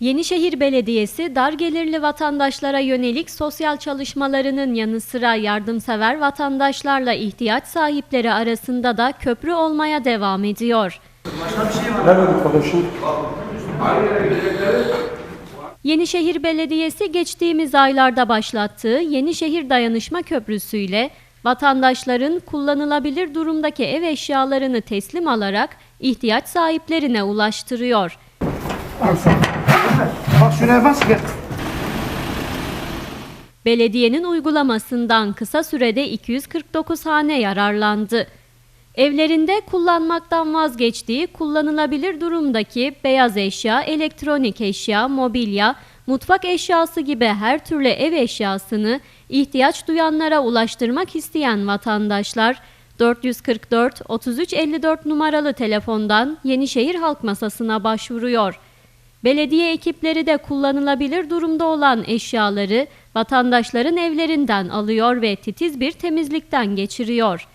Yenişehir Belediyesi dar gelirli vatandaşlara yönelik sosyal çalışmalarının yanı sıra yardımsever vatandaşlarla ihtiyaç sahipleri arasında da köprü olmaya devam ediyor. Yenişehir Belediyesi geçtiğimiz aylarda başlattığı Yenişehir Dayanışma Köprüsü ile vatandaşların kullanılabilir durumdaki ev eşyalarını teslim alarak ihtiyaç sahiplerine ulaştırıyor. Bak şuraya bas gel. Belediyenin uygulamasından kısa sürede 249 hane yararlandı. Evlerinde kullanmaktan vazgeçtiği kullanılabilir durumdaki beyaz eşya, elektronik eşya, mobilya, mutfak eşyası gibi her türlü ev eşyasını ihtiyaç duyanlara ulaştırmak isteyen vatandaşlar 444 3354 numaralı telefondan Yenişehir Halk Masası'na başvuruyor. Belediye ekipleri de kullanılabilir durumda olan eşyaları vatandaşların evlerinden alıyor ve titiz bir temizlikten geçiriyor.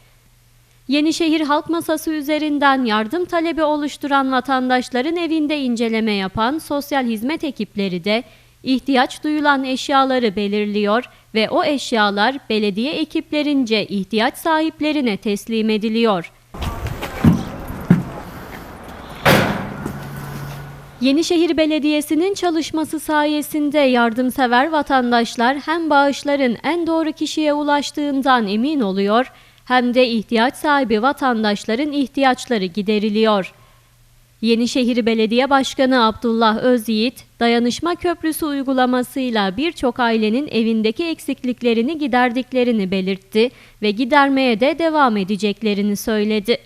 Yenişehir Halk Masası üzerinden yardım talebi oluşturan vatandaşların evinde inceleme yapan sosyal hizmet ekipleri de ihtiyaç duyulan eşyaları belirliyor ve o eşyalar belediye ekiplerince ihtiyaç sahiplerine teslim ediliyor. Yenişehir Belediyesi'nin çalışması sayesinde yardımsever vatandaşlar hem bağışların en doğru kişiye ulaştığından emin oluyor hem de ihtiyaç sahibi vatandaşların ihtiyaçları gideriliyor. Yenişehir Belediye Başkanı Abdullah Özyiğit, dayanışma köprüsü uygulamasıyla birçok ailenin evindeki eksikliklerini giderdiklerini belirtti ve gidermeye de devam edeceklerini söyledi.